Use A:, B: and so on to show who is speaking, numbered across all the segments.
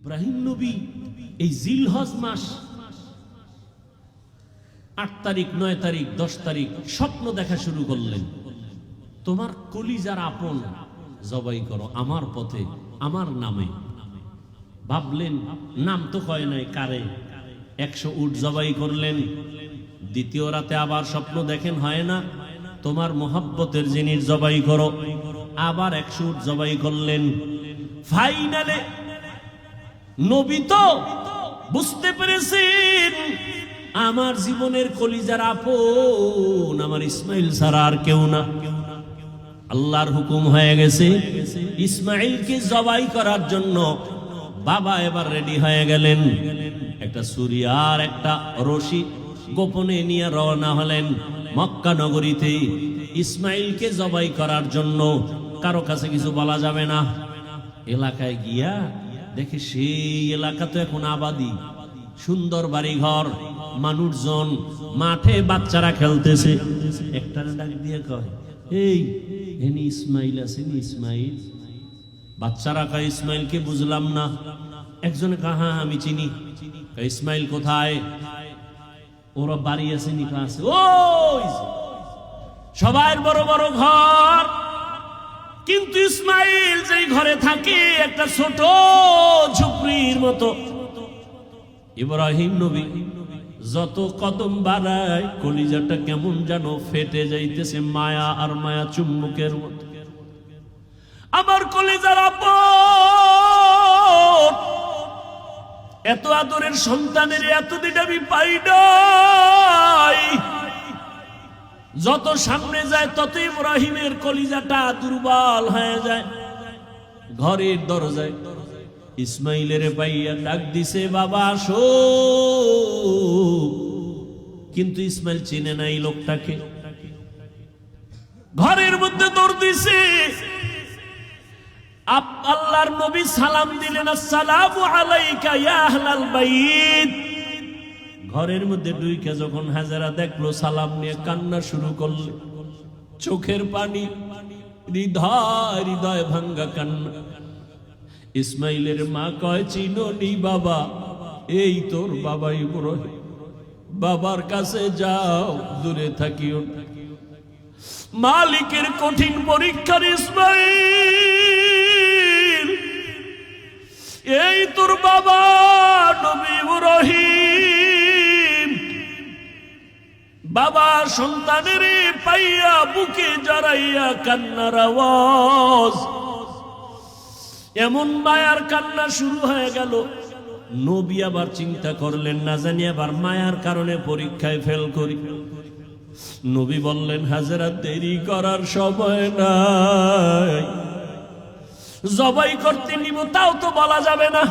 A: ইব্রাহিম নবী এই জিলহজ মাস আট তারিখ, নয় তারিখ, দশ তারিখ স্বপ্ন দেখা শুরু করলেন। তোমার কলিজার আপন জবাই করো আমার পথে, আমার নামে। ভাবলেন, নাম তো কয় নাই কারে। একশো উট জবাই করলেন। দ্বিতীয় রাতে আবার স্বপ্ন দেখেন, হয় না? তোমার মোহাব্বতের জিনিস জবাই করো। আবার একশো উট জবাই করলেন। ফাইনালে নবী তো বুঝতে পেরেছেন, আমার জীবনের কলিজার আপন, আমার ইসমাইল ছাড়া আর কেউ না। আল্লাহর হুকুম হয়ে গেছে, ইসমাইলকে জবাই করার জন্য বাবা এবার রেডি হয়ে গেলেন। একটা ছুরি আর একটা রশি গোপনে নিয়ে রওনা হলেন মক্কা নগরীতে। ইসমাইলকে জবাই করার জন্য কারও কাছে কিছু বলা যাবে না। এলাকায় গিয়া দেখে সেই এলাকা তো এখন আবাদি। সুন্দর বাড়ি ঘর মানুষজন, মাঠে বাচ্চারা খেলতেছে। একটা ডাক দিয়ে কয়, এই, এনি ইসমাইল আছেন ইসমাইল? বাচ্চারা কয়, ইসমাইলকে বুঝলাম না। একজনে কাহা আমি চিনি। ইসমাইল কোথায়? ওরা বাড়ি আছে নিকা আছে। যে। সবার বড় বড় ঘর। কিন্তু ইসমাইল যেই ঘরে থাকে, একটা ছোট ঝুপড়ির মতো। ইব্রাহিম নবী যত কদম বাড়ায়, কলিজাটা কেমন যেন ফেটে যাইতেছে মায়া আর মায়া চুম্বুকের মতো আমার কলিজার আপন। এত আদরের সন্তানের এতদিন আমি পাই নাই। যত সামনে যায় তত ইব্রাহিমের কলিজাটা দুর্বল হয়ে যায়। ঘরের দরজায় ইসমাইলের পাইয়া ডাক দিছে, বাবা, আসো। কিন্তু ইসমাইল চিনে নাই লোকটাকে। ঘরের মধ্যে দৌড় দিছে। আল্লাহর নবী সালাম দিলেন, আসসালামু আলাইকা ইয়া আহলাল বাইত। ঘরের মধ্যে ডুইকে যখন হাজারা দেখল, সালাম নিয়ে কান্না শুরু করল। চোখের পানি, হৃদয় ভাঙ্গা কান্না। ইসমাইলের মা কয়, চিনো নি বাবা, এই তোর বাবাই ইব্রাহিম বাবার কাছে যাও, দূরে থাকিও। মালিকের কঠিন পরীক্ষার ইসমাইল সন্তানের পাইয়া বুকে জড়াইয়া কান্নার আওয়াজ। এমন মায়ার কান্না শুরু হয়ে গেল। নবী আবার চিন্তা করলেন, না জানি আবার মায়ার কারণে পরীক্ষায় ফেল করি। নবী বললেন হাজারা দেরি করার সময় নাই। জবাই করতে নিব, তাও তো বলা যাবে না।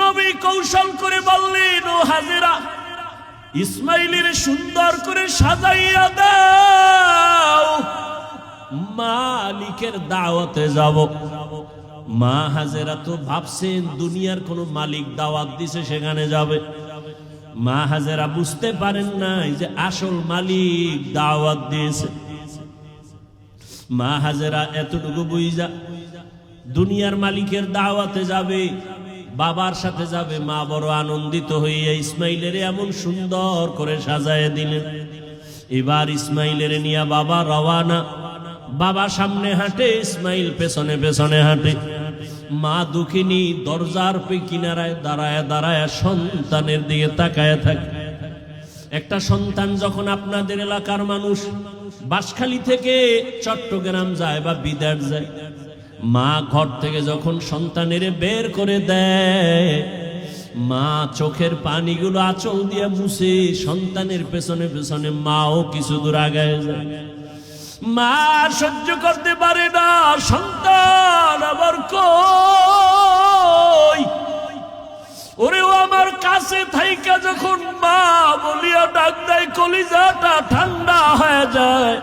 A: নবী কৌশল করে বললেন, ও হাজেরা ইসমাইলের সুন্দর করে সাজাইয়া দাও। মালিকের দাওয়াতে যাব। মা হাজেরা তো ভাবছেন দুনিয়ার কোনো মালিক দাওয়াত দিছে, সেখানে যাবে। মা হাজেরা বুঝতে পারেন নাই যে আসল মালিক দাওয়াত দিয়েছে। মা হাজেরা এতটুকু বুঝা, দুনিয়ার মালিকের দাওয়াতে যাবে। বাবার সাথে যাবে, মা বড় আনন্দিত হইয়া ইসমাইলের এমন সুন্দর করে সাজায় দিলেন। এবার ইসমাইলের নিয়া বাবা রওয়ানা। বাবা সামনে হাঁটে, ইসমাইল পেছনে পেছনে হাঁটে। মা দুঃখিনী দরজার পে কিনারায় দাঁড়ায় দাঁড়ায় সন্তানের দিকে তাকায় থাকে। একটা সন্তান যখন আপনাদের এলাকার মানুষ, বাঁশখালী থেকে চট্টগ্রাম যায় বা বিদার যায়। মা ঘর থেকে যখন সন্তানের বের করে দেয়, মা চোখের পানিগুলো আঁচল দিয়ে মুছে সন্তানের পেছনে পেছনে মাও কিছু দূর আগায় যায়। মা সহ্য করতে পারে না, সন্তান আবার কই? ওরে ও আমার কাছে থাইকা যখন মা বলিয়া ডাক দেয়, কলিজাটা ঠান্ডা হয়ে যায়।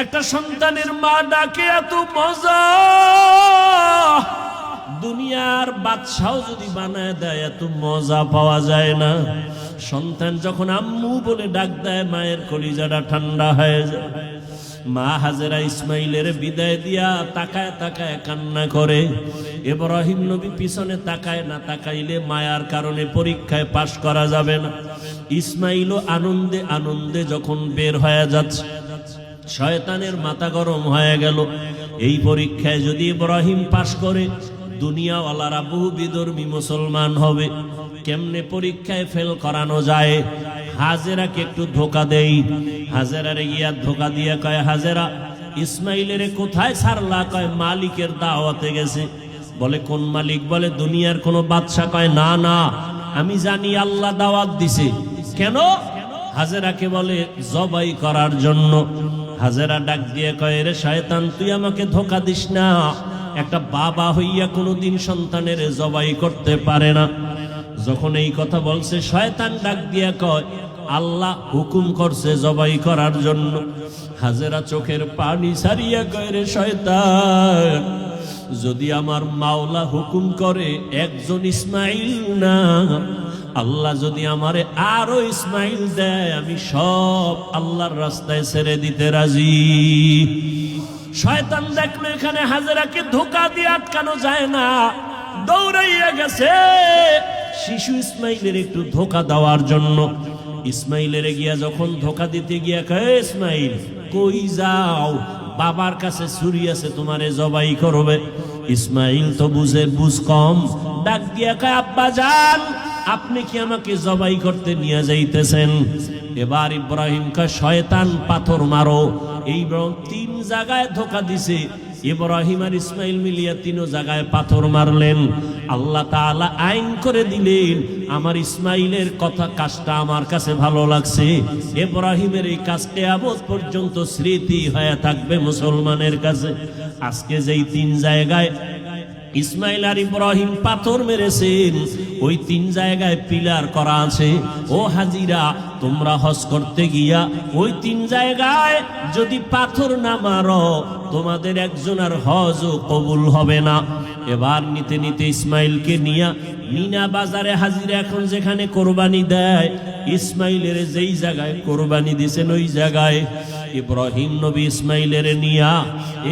A: একটা সন্তানের মা ডাকে, এত মজা! দুনিয়ার বাদশাও যদি বানায় দেয়, এত মজা পাওয়া যায় না। সন্তান যখন আম্মু বলে ডাক দেয়, মায়ের কলিজাটা ঠান্ডা হয়ে যায়। মা হাজেরা ইসমাইলের বিদায় দিয়া তাকায় তাকায় কান্না করে। ইব্রাহিম নবী পিছনে তাকায়, না তাকাইলে মায়ার কারণে পরীক্ষায় পাশ করা যাবে না। ইসমাইলও আনন্দে আনন্দে যখন বের হয়ে যাচ্ছে শয়তানের মাথা গরম হয়ে গেল। এই পরীক্ষায় যদি ইব্রাহিম পাশ করে, দুনিয়াওয়ালারা বহু বিধর্মী মুসলমান হবে। কেমনে পরীক্ষায় ফেল করানো যায়? হাজেরাকে একটু ধোকা দেই। হাজেরারে গিয়া ধোকা দিয়ে কয়, হাজেরা, ইসমাইলের কোথায় ছাড়লা? কয়, মালিকের দাওয়াতে গেছে। বলে, কোন মালিক? বলে, দুনিয়ার কোনো বাদশা। কয়, না না, আমি জানি আল্লাহ দাওয়াত দিছে। কেন? হাজেরাকে বলে, জবাই করার জন্য। হাজেরা ডাক দিয়ে কয়, রে শয়তান, তুই আমাকে ধোকা দিস না। একটা বাবা হইয়া কোনোদিন সন্তানের জবাই করতে পারে না। যখন এই কথা বলছে, শয়তান ডাক দিয়া কয়, আল্লাহ হুকুম করছে জবাই করার জন্য। হাজেরা চোখের পানি সারিয়া কয়, রে শয়তান, যদি আমার মাওলা হুকুম করে, একজন ইসমাইল না আল্লাহ যদি আমারে আরও ইসমাইল দেয়, আমি সব আল্লাহর রাস্তায় ছেড়ে দিতে রাজি। শয়তান দেখল এখানে হাজেরাকে ধোকা দিয়ে আটকানো যায় না। দৌড়াইয়া গেছে। শিশু ইসমাইলের একটু ধোকা দেওয়ার জন্য। ইসমাইলের গিয়া যখন ধোকা দিতে গিয়া কয়ে ইসমাইল, কই যাও? বাবার কাছে ছুরি আছে, তোমারে জবাই করবে। ইসমাইল তো বুঝে, বুঝ কম। ডাক দিয়া কয়, আব্বা, যান। আপনি কি আমাকে জবাই করতে নিয়ে যাইতেছেন? এবার ইব্রাহিম কা শয়তান পাথর মারো। এই তিন জায়গায় ধোকা দিছে। ইব্রাহিম আর ইসমাইল মিলিয়া তিন জায়গায় পাথর মারলেন। আল্লাহ তাআলা আইন করে দিলেন, আমার ইসমাইলের কথা কাজটা আমার কাছে ভালো লাগছে। ইব্রাহিমের এই কাজ আবদ পর্যন্ত স্মৃতি হয়ে থাকবে মুসলমানের কাছে। আজকে যেই তিন জায়গায় ইসমাইল আর ইব্রাহিম পাথর মেরেছেন। ওই তিন জায়গায় পিলার করা আছে। ও হাজিরা, তোমরা হজ করতে গিয়া ওই তিন জায়গায় যদি পাথর না মারো, তোমাদের একজন আর হজও কবুল হবে না। এবার নিতে নিতে ইসমাইলকে নিয়া মিনা বাজারে হাজিরা এখন যেখানে কোরবানি দেয়, ইসমাইলের যেই জায়গায় কোরবানি দিছেন ওই জায়গায়। ইব্রাহিম নবী ইসমাইলের নিয়া।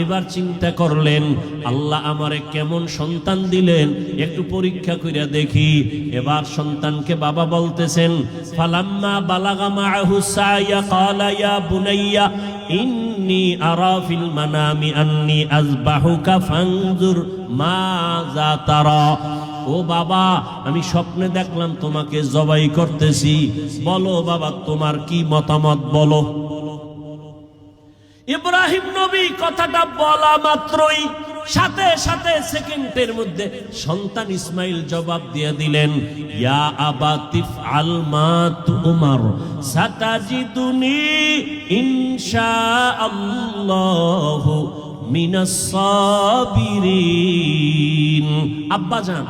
A: এবার চিন্তা করলেন, আল্লাহ আমারে কেমন সন্তান দিলেন? একটু পরীক্ষা কইরা দেখি। এবার সন্তানকে বাবা বলতেছেন, ফালাম্মা বালাগা মাআহু সায়া ক্বালা ইয়া বুনাইয়া, ইন্নী আরা ফিল মানামি আন্নী আযবাহুকা ফানজুর মাযা তারা ও বাবা, আমি স্বপ্নে দেখলাম তোমাকে জবাই করতেছি। বলো বাবা, তোমার কি মতামত বলো? ইব্রাহিম নবী কথাটা বলা মাত্রই সাথে সাথে সেকেন্ডের মধ্যে সন্তান ইসমাইল জবাব দিয়ে দিলেন, ইয়া আবা তিফ আল মা তুমার, সাতাজিদুনি ইনশা আল্লাহ মিনাস সাবিরিন। আব্বা জান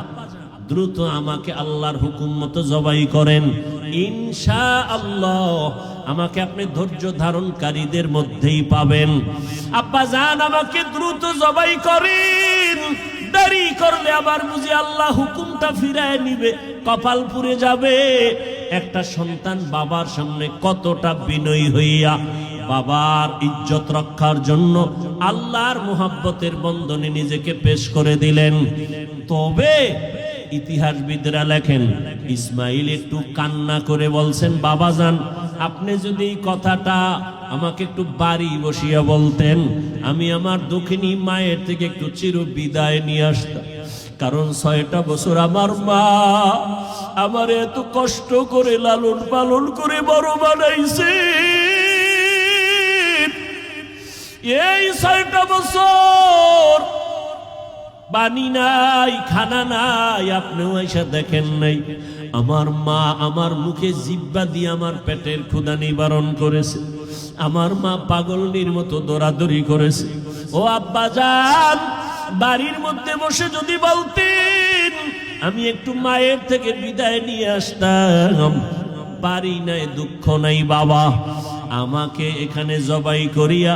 A: দ্রুত আমাকে আল্লাহর হুকুম মতো জবাই করেন ইনশা আল্লাহ আমাকে আপনি ধৈর্য ধারণকারীদের মধ্যেই পাবেন। আব্বা জান আমাকে দ্রুত জবাই করেন। দেরি করলে আবার বুঝি আল্লাহ হুকুমটা ফিরায় নিবে, কপাল পুড়ে যাবে। একটা সন্তান বাবার সামনে কতটা বিনয়ী হইয়া বাবার ইজ্জত রক্ষার জন্য আল্লাহর মোহাব্বতের বন্ধনে নিজেকে পেশ করে দিলেন। তবে ইতিহাসবিদরা লেখেন, ইসমাইল একটু কান্না করে বলছেন, বাবা যান, আপনি যদি এই কথাটা আমাকে একটু বাড়ি বসিয়া বলতেন, আমি আমার দক্ষিণী মায়ের থেকে একটু চির বিদায় নিয়ে আসতাম। কারণ ছয়টা বছর আমার মা আমার এত কষ্ট করে লালন পালন করে বড় বানাইছে। এই ছয়টা বছর পানি নাই, খানা নাই, আপনিও এসে দেখেন নাই। আমার মা আমার মুখে জিব্বা দিয়ে আমার পেটের ক্ষুদা নিবারণ করেছে। আমার মা পাগলনির মতো দৌড়াদৌড়ি করেছে। ও আব্বা যান, বাড়ির মধ্যে বসে যদি বলতেন, আমি একটু মায়ের থেকে বিদায় নিয়ে আসতাম। পারি নাই, দুঃখ নাই, বাবা। আমাকে এখানে জবাই করিয়া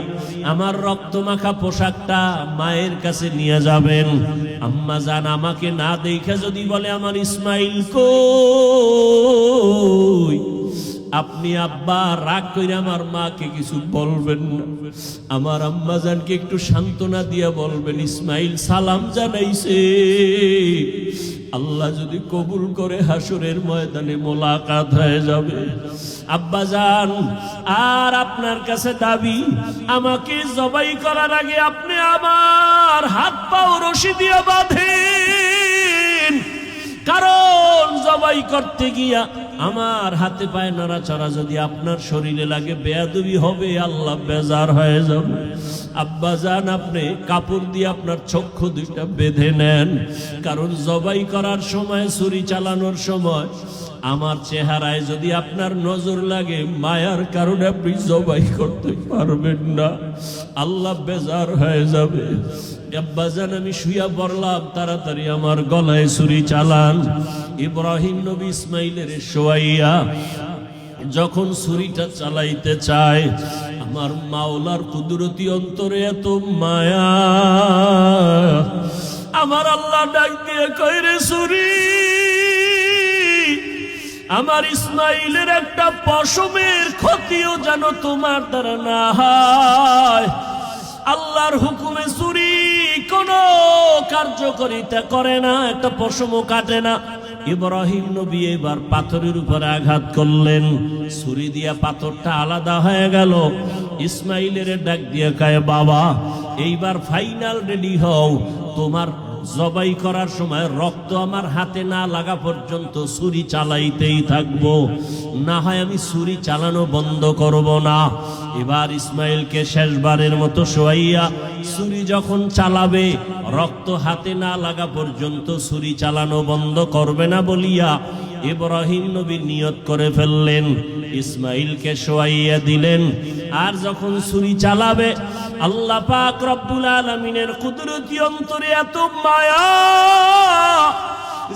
A: আমার রক্ত মাখা পোশাকটা মায়ের কাছে নিয়ে যাবেন। আম্মা যান আমাকে না দেখে যদি বলে, আমার ইসমাইল কই? আপনি আব্বা, রাগ করে আমার মাকে কিছু বলবেন না। আমার আম্মাজানকে একটু সান্ত্বনা দিয়ে বলবেন, ইসমাইল সালাম জানাইছে। আল্লাহ যদি কবুল করে হাসুরের ময়দানে মোলাকাত হয়ে যাবে। আব্বা যান আর আপনার কাছে দাবি, আমাকে জবাই করার আগে আপনি আমার হাত পাও রশি দিয়ে বাঁধেন। কারণ জবাই করতে গিয়া আমার হাতে পায়ে নড়াচড়া যদি আপনার শরীরে লাগে, বেয়াদবি হবে, আল্লাহ বেজার হয়ে যাবে। আব্বা যান আপনি কাপড় দিয়ে আপনার চক্ষু দুইটা বেঁধে নেন। কারণ জবাই করার সময়, ছুরি চালানোর সময় আমার চেহারায় যদি আপনার নজর লাগে, মায়ার কারণে আপনি জবাই করতে পারবেন না। আল্লাহ বেজার হয়ে যাবে। আব্বাজান আমি শুয়া পড়লাম, তাড়াতাড়ি আমার গলায় ছুরি চালান। ইব্রাহিম নবী ইসমাইলের শোয়াইয়া যখন ছুরিটা চালাইতে চায়, আমার মাওলার কুদরতি অন্তরে এত মায়া। আমার আল্লাহ ডাক দিয়ে কইরে ছুরি, আমার ইসমাইলের একটা পশমের ক্ষতিও যেন তোমার দ্বারা না হয়। আল্লাহর হুকুমে কোন কার্যকরিতা করে না, একটা পশমও কাটে না। ইব্রাহিম নবী এবার পাথরের উপরে আঘাত করলেন। ছুরি দিয়া পাথরটা আলাদা হয়ে গেল। ইসমাইলের ডাক দিয়ে কায়, বাবা, এইবার ফাইনাল রেডি হও। তোমার জবাই করার সময় রক্ত আমার হাতে না লাগা পর্যন্ত ছুরি চালাইতেই থাকব। না হয় আমি ছুরি চালানো বন্ধ করব না। এবার ইসমাইলকে শেষবারের মতো শোয়াইয়া ছুরি যখন চালাবে, রক্ত হাতে না লাগা পর্যন্ত ছুরি চালানো বন্ধ করবে না বলিয়া ইব্রাহিম নবী নিয়ত করে ফেললেন, ইসমাইলকে শোয়াইয়া দিলেন। আর যখন ছুরি চালাবে, আল্লাহ পাক রব্বুল আলমিনের কুদরতি অন্তরে এত মায়া,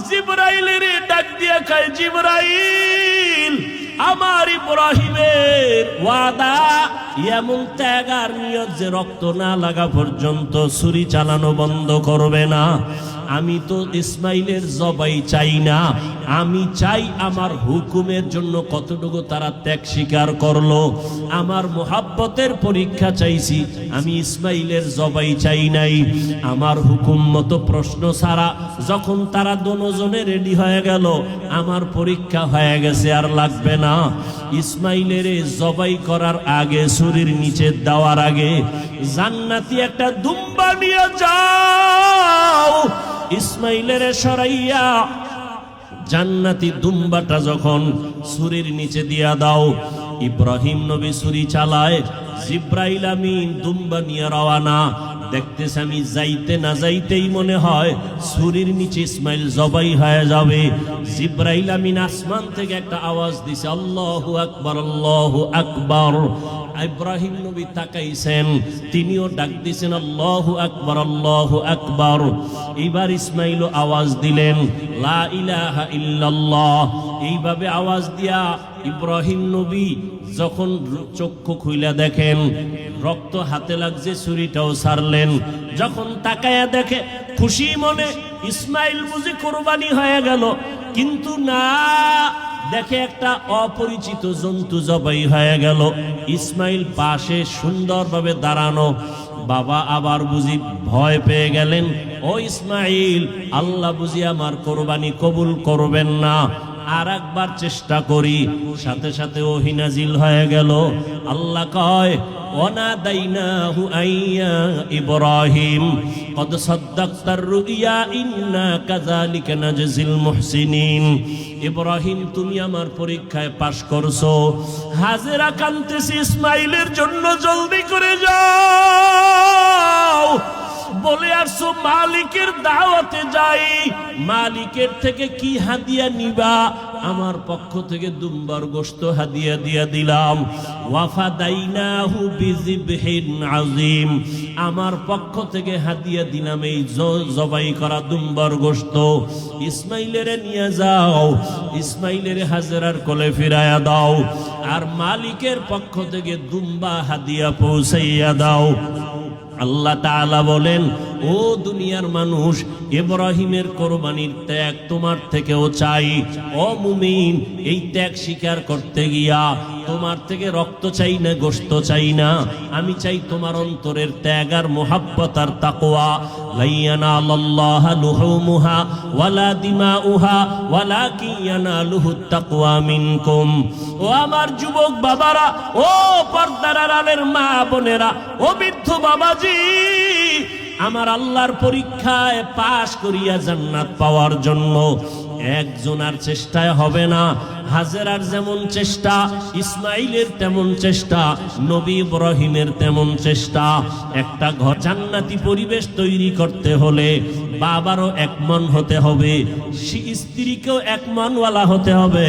A: জিব্রাইলের ডাক দিয়া খায় জিব্রাইল, আমার ইব্রাহিমের ওয়াদা এমন ত্যাগ আর নিয়ত যে রক্ত না লাগা পর্যন্ত ছুরি চালানো বন্ধ করবে না। আমি তো ইসমাইলের জবাই চাই না। আমি চাই আমার হুকুমের জন্য কতটুকু তারা ত্যাগ স্বীকার করল। আমার মোহাব্বতের পরীক্ষা চাইছি, আমি ইসমাইলের জবাই চাই নাই। আমার হুকুম মতো প্রশ্ন ছাড়া যখন তারা দোনোজনে রেডি হয়ে গেল, আমার পরীক্ষা হয়ে গেছে আর লাগবে না। ইসমাইলের জবাই করার আগে শরীর নিচে দেওয়ার আগে, জান্নাতি একটা দুম্বা নিয়ে যাও। ইসমাইলের সরাইয়া জান্নাতি দুম্বাটা যখন সুরির নিচে দিয়া দাও, ইব্রাহিম নবী সুরি চালায়, জিব্রাইল আমিন দুম্বা নিয়ে রওয়ানা দেখতেছে আমি, যাইতে না যাইতেই মনে হয় সুরির নিচে ইসমাইল জবাই হয়ে যাবে। জিব্রাইল আমিন আসমান থেকে একটা আওয়াজ দিছে, আল্লাহু আকবার আল্লাহু আকবার। ইব্রাহিম নবী তাকাইছেন, তিনিও ডাক দিছেন, আল্লাহু আকবার আল্লাহু আকবার। এইবার ইসমাইল আওয়াজ দিলেন, লা ইলাহা ইল্লাল্লাহ। এইভাবে আওয়াজ দিয়া ইব্রাহিম নবী যখন চক্ষু খুইলা দেখেন, রক্ত হাতে লাগছে, ছুরিটাও সারলেন। যখন তাকায়া দেখে, খুশি মনে ইসমাইল বুঝি কোরবানি হয়ে গেল। কিন্তু না, দেখে একটা অপরিচিত জন্তু জবাই হয়ে গেল। ইসমাইল পাশে সুন্দরভাবে দাঁড়ানো। বাবা আবার বুঝি ভয় পেয়ে গেলেন, ও ইসমাইল, আল্লাহ বুঝি আমার কোরবানি কবুল করবেন না। আর একবার চেষ্টা করি। সাথে সাথে ওহিনাজিল হয়ে গেল। আল্লাহ কয় অনাদাইনাহু আইয়া ইব্রাহিম, কদ সাদ্দাক্তার রুইয়া ইন্না কাযালিকা নাজজিল মুহসিনিন। ইব্রাহিম, তুমি আমার পরীক্ষায় পাশ করছ। হাজেরা কান্তেছি, ইসমাইলের জন্য জলদি করে যাও। বলে আসছো মালিকের দাওয়াতে যাই। মালিকের থেকে কি হাদিয়া নিবা? আমার পক্ষ থেকে দুম্বার গোস্ত হাদিয়া দিয়া দিলাম। ওয়াফা দাইনাহু বিজিবহিন আজিম আমার পক্ষ থেকে হাদিয়া দিলাম এই জবাই করা দুম্বার গোস্ত ইসমাইলের নিয়ে যাও। ইসমাইলের হাজরার কোলে ফিরায়া দাও। আর মালিকের পক্ষ থেকে দুম্বা হাদিয়া পৌঁছাইয়া দাও। আল্লাহ তালা বলেন ও দুনিয়ার মানুষ, ইব্রাহিমের কোরবানির ত্যাগ তোমার থেকেও চাই। ও মুমিন, এই ত্যাগ স্বীকার করতে গিয়া তোমার থেকে রক্ত চাই না গোস্ত চাই না। আমি চাই তোমার অন্তরের ত্যাগ আর মোহাব্বত আর তাকোয়া লাইয়ানা আল্লাহ লুহুমুহা, ওয়ালা দিমাউহা ওয়ালা কিয়ানা লুহু তাকওয়া মিনকুম। ও আমার যুবক বাবারা, ও পর্দার আড়ালের মা বোনেরা, ও বৃদ্ধ বাবাজি আমার আল্লাহর পরীক্ষায় পাশ করিয়া জান্নাত পাওয়ার জন্য একজনার চেষ্টায় হবে না। হাজেরার যেমন চেষ্টা, ইসমাইলের তেমন চেষ্টা, নবী ইব্রাহিমের তেমন চেষ্টা। একটা ঘর জান্নাতি পরিবেশ তৈরি করতে হলে বাবারও এক মন হতে হবে স্ত্রীকেও এক মনওয়ালা হতে হবে,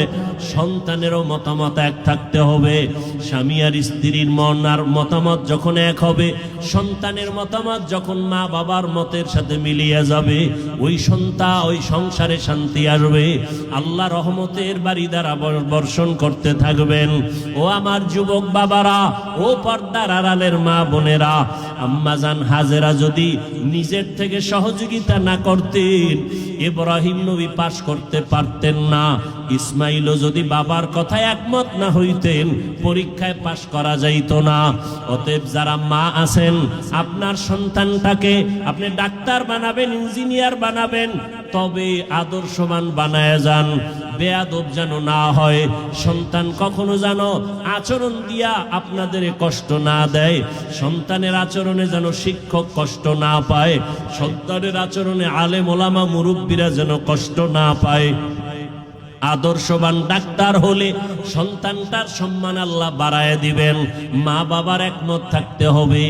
A: সন্তানেরও মতামত এক থাকতে হবে, স্বামী আর স্ত্রীর মন আর মতামত যখন এক হবে, সন্তানের মতামত যখন মা বাবার মতের সাথে মিলিয়ে যাবে, ওই সন্তান ওই সংসারে শান্তি আসবে, আল্লাহ রহমতের বাড়ি দ্বারা বর্ষণ করতে থাকবেন। ও আমার যুবক বাবারা, ও পর্দার আড়ালের মা বোনেরা, আম্মাজান হাজেরা যদি নিজের থেকে সহযোগিতা না করতেন। ইব্রাহিম নবী পাশ করতে পারতেন না। ইসমাইলও যদি বাবার কথায় একমত না হইতেন, পরীক্ষায় পাশ করা যাইত না। অতএব যারা মা আছেন, আপনার সন্তানটাকে আপনি ডাক্তার বানাবেন, ইঞ্জিনিয়ার বানাবেন, তবে আদর্শমান বানায় যান। বেয়াদব যেন না হয়। সন্তান কখনো যেন আচরণ দিয়া আপনাদের কষ্ট না দেয়। সন্তানের আচরণে যেন শিক্ষক কষ্ট না পায়। সন্তানের আচরণে আলে মোলামা মুরব্বীরা যেন কষ্ট না পায়। আদর্শবান ডাক্তার হলে সন্তানটার সম্মান আল্লাহ বাড়ায় দিবেন। মা বাবার একমত থাকতে হবে,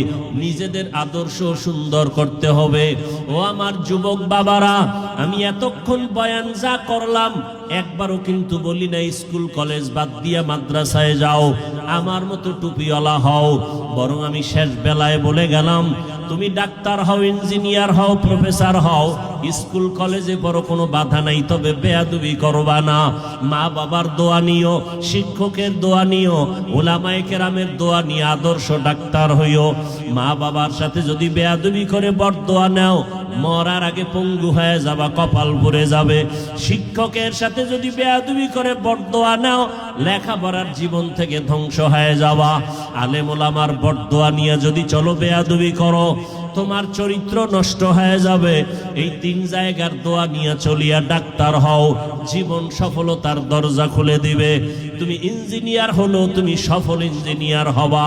A: নিজেদের আদর্শ সুন্দর করতে হবে। ও আমার যুবক বাবারা, আমি এতক্ষণ বয়ান যা করলাম, একবারও কিন্তু বলি না স্কুল কলেজ বাদ দিয়া মাদ্রাসায় যাও, আমার মতো টুপিওয়ালা হও। বরং আমি শেষ বেলায় বলে গেলাম, তুমি ডাক্তার হও, ইঞ্জিনিয়ার হও, প্রফেসর হও স্কুল, কলেজে বড় কোনো বাধা নাই, তবে বেয়াদুবি করবা না। মা বাবার দোয়া নিও, শিক্ষকের দোয়া নিও, ওলামায়ে কেরামের দোয়া নিয়ে আদর্শ ডাক্তার হইও। মা বাবার সাথে যদি বেয়াদুবি করে বর দোয়া নাও, মরার আগে পঙ্গু হয়ে যাবা, কপাল ভরে যাবে। শিক্ষকের সাথে যদি বেয়াদুবি করে বরদোয়া নাও, লেখাপড়ার জীবন থেকে ধ্বংস হয়ে যাওয়া আলেম ওলামার বরদোয়া নিয়ে যদি চলো বেয়াদুবি করো তোমার চরিত্র নষ্ট হয়ে যাবে। এই তিন জায়গার দোয়া নিয়ে চলিয়া ডাক্তার হও, জীবন সফলতার দরজা খুলে দিবে। তুমি ইঞ্জিনিয়ার হলো, তুমি সফল ইঞ্জিনিয়ার হবা।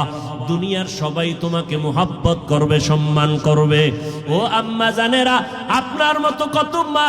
A: দুনিয়ার সবাই তোমাকে মোহাব্বত করবে, সম্মান করবে। ও আম্মা জানেরা, আপনার মতো কত মা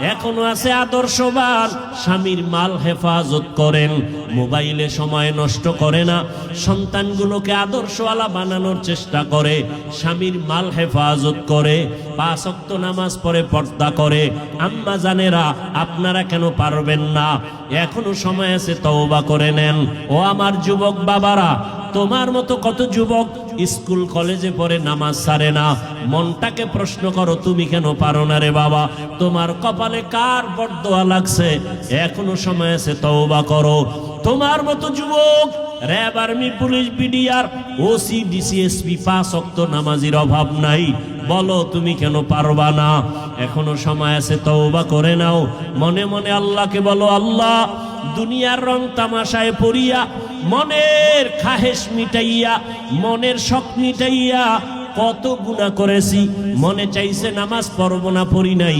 A: এখনও আছে আদর্শবান। স্বামীর মাল হেফাজত করেন। মোবাইলে সময় নষ্ট করে না। সন্তানগুলোকে আদর্শওয়ালা বানানোর চেষ্টা করে। স্বামীর মাল হেফাজত করে। পাঁচ ওয়াক্ত নামাজ পড়ে পর্দা করে। আম্মা জানেরা, আপনারা কেন পারবেন না? এখনও সময় আছে তওবা করে নেন। ও আমার যুবক বাবারা, তোমার মতো কত যুবক স্কুল, কলেজে পড়ে নামাজ সারে না। মনটাকে প্রশ্ন করো, তুমি কেন পারো না রে বাবা? তোমার কপালে কার বরদোয়া লাগছে? এখনও সময় আছে, তওবা করো। তোমার মতো যুবক, RAB, army, police, BDR OC DC SP পাঁচ অক্ত নামাজির অভাব নাই। বলো, তুমি কেন পারবা না? এখনও সময় আছে, তওবা করে নাও। মনে মনে আল্লাহকে বলো, আল্লাহ দুনিয়ার রং তামাশায় পড়িয়া, মনের খাহেশ মিটাইয়া, মনের শখ মিটাইয়া কত গুণা করেছি। মনে চাইছে নামাজ পড়ব না পড়ি নাই,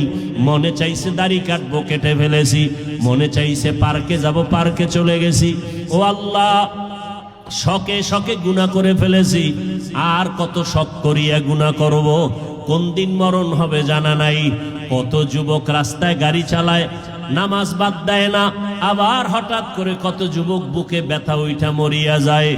A: মনে চাইছে দাড়ি কাটবো, কেটে ফেলেছি। মনে চাইছে পার্কে যাব, পার্কে চলে গেছি। ও আল্লাহ, শখে শখে গুণা করে ফেলেছি। আর কত শখ করিয়া গুণা করব? কোন দিন মরণ হবে জানা নাই। কত যুবক রাস্তায় গাড়ি চালায় নামাজ বাদ দেয় না। আবার হঠাৎ করে কত যুবক বুকে ব্যথা উইঠা মরিয়া যায়।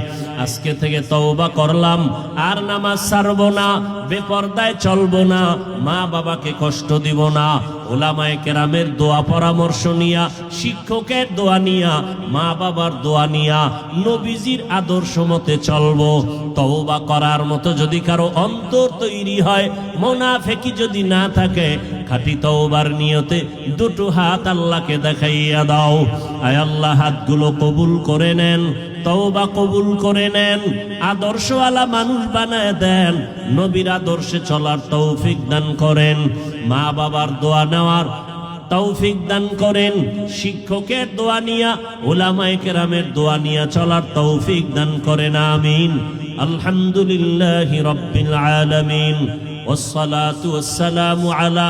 A: আজকে থেকে তওবা করলাম, আর নামাজ ছাড়ব না, বেপর্দায় চলবো না, মা বাবাকে কষ্ট দিব না। ওলামায়ে কেরামের দোয়া পরামর্শ নিয়া, শিক্ষকের দোয়া নিয়া, মা বাবার দোয়া নিয়া, নবীজির আদর্শ মতে চলবো। তওবা করার মতো যদি কারও অন্তর তৈরি হয়, মোনাফেকি যদি না থাকে খাঁটি তওবার নিয়তে দুটো হাত আল্লাহকে দেখাইয়া দাও আয় আল্লাহ হাতগুলো কবুল করে নেন তওবা কবুল করে নেন আদর্শওয়ালা মানুষ বানায় দেন নবীর আদর্শে চলার তৌফিক দান করেন মা বাবার দোয়া নেওয়ার তৌফিক দান করেন শিক্ষকের দোয়া নিয়া ওলামায়ে কেরামের দোয়া নিয়া চলার তৌফিক দান করেন আমিন আলহামদুলিল্লাহি রাব্বিল আলামিন والصلاة والسلام على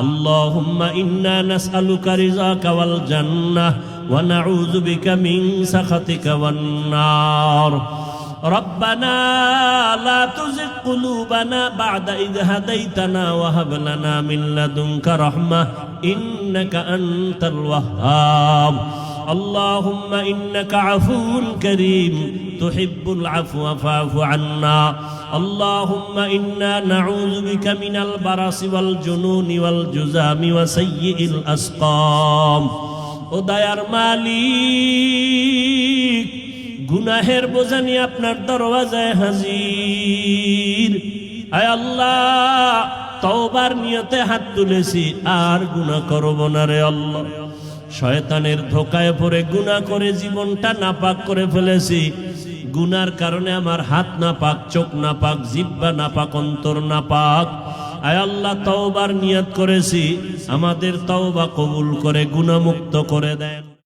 A: اللهم إنا نسألك رزاك والجنة ونعوذ بك من سخطك والنار ربنا لا تزغ قلوبنا بعد إذ هديتنا وهب لنا من لدنك رحمة إنك أنت الوهاب اللهم إنك عفو كريم تحب العفو فاعف عنا اللهم إنا نعوذ بك من البرص والجنون والجزام وسيء الأسقام ودير মালিক গুনাহের বোঝানি আপনার দরওয়াজায় হাজির আয় আল্লাহ তওবার নিয়তে হাত তুলেছি আর গুনাহ করব না রে আল্লাহ শয়তানের ধোকায় পড়ে গুনাহ করে জীবনটা নাপাক করে ফেলেছি গুনার কারণে আমার হাত না পাক চোখ না পাক জিব্বা না পাক অন্তর না পাক আয় আল্লাহ, তওবার নিয়াত করেছি। আমাদের তওবা কবুল করে গুনামুক্ত করে দেন।